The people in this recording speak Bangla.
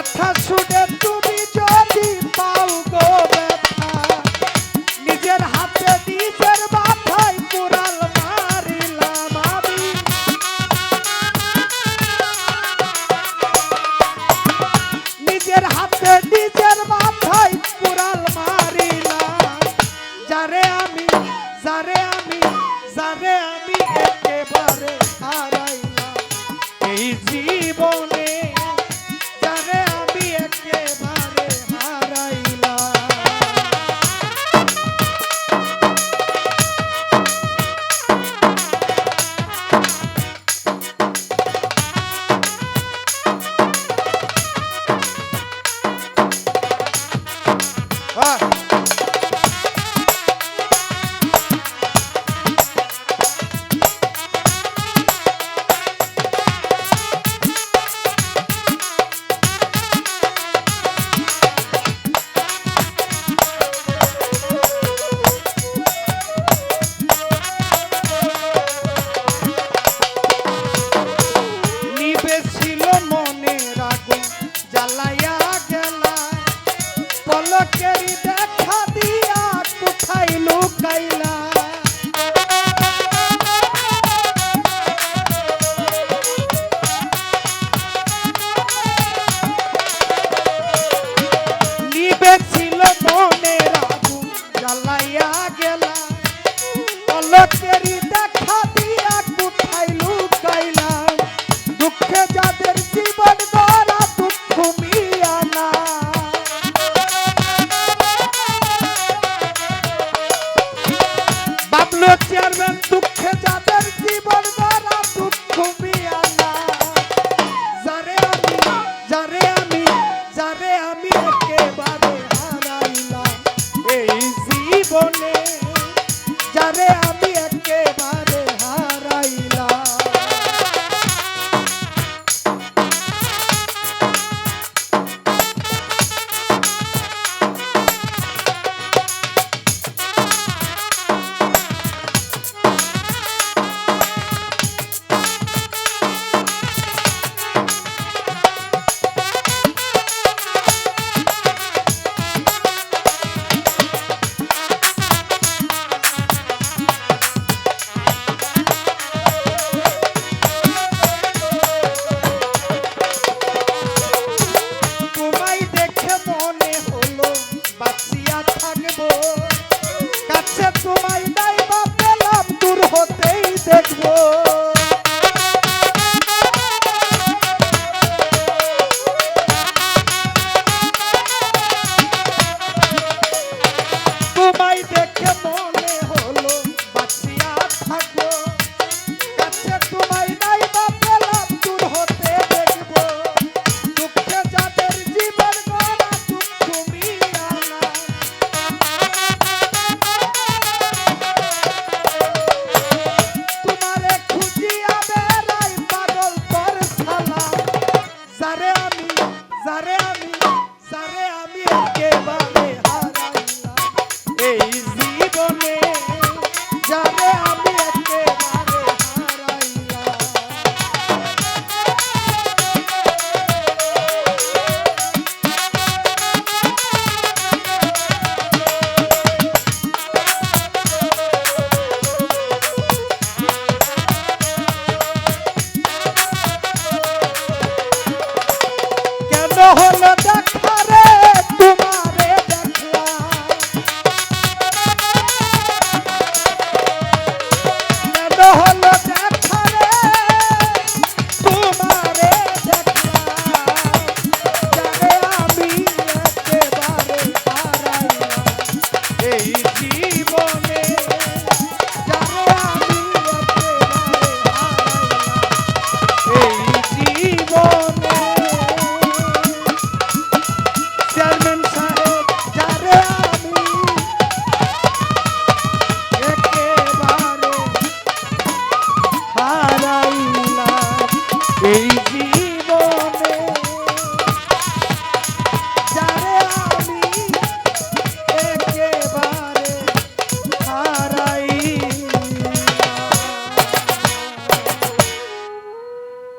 কথা শুনে তুমি যদি পাও গো ব্যথা, নিজের হাতে নিজের মাথায় কুড়াল মারিলাম আমি। নিজের হাতে নিজের মাথায় কুড়াল মারিলাম। যারে আমি যারে আমি যারে আমি একেবারে হারাইলাম। এই জীবন যাদের জীবন গড়া দুঃখ মিয়া না। বাবলু চেয়ারম্যান, দুঃখে যাদের জীবন গড়া দুঃখ মিয়া না। যারে আমি যারে আমি যারে আমি একেবারে হারাইলাম। এই জীবনে যারে আমি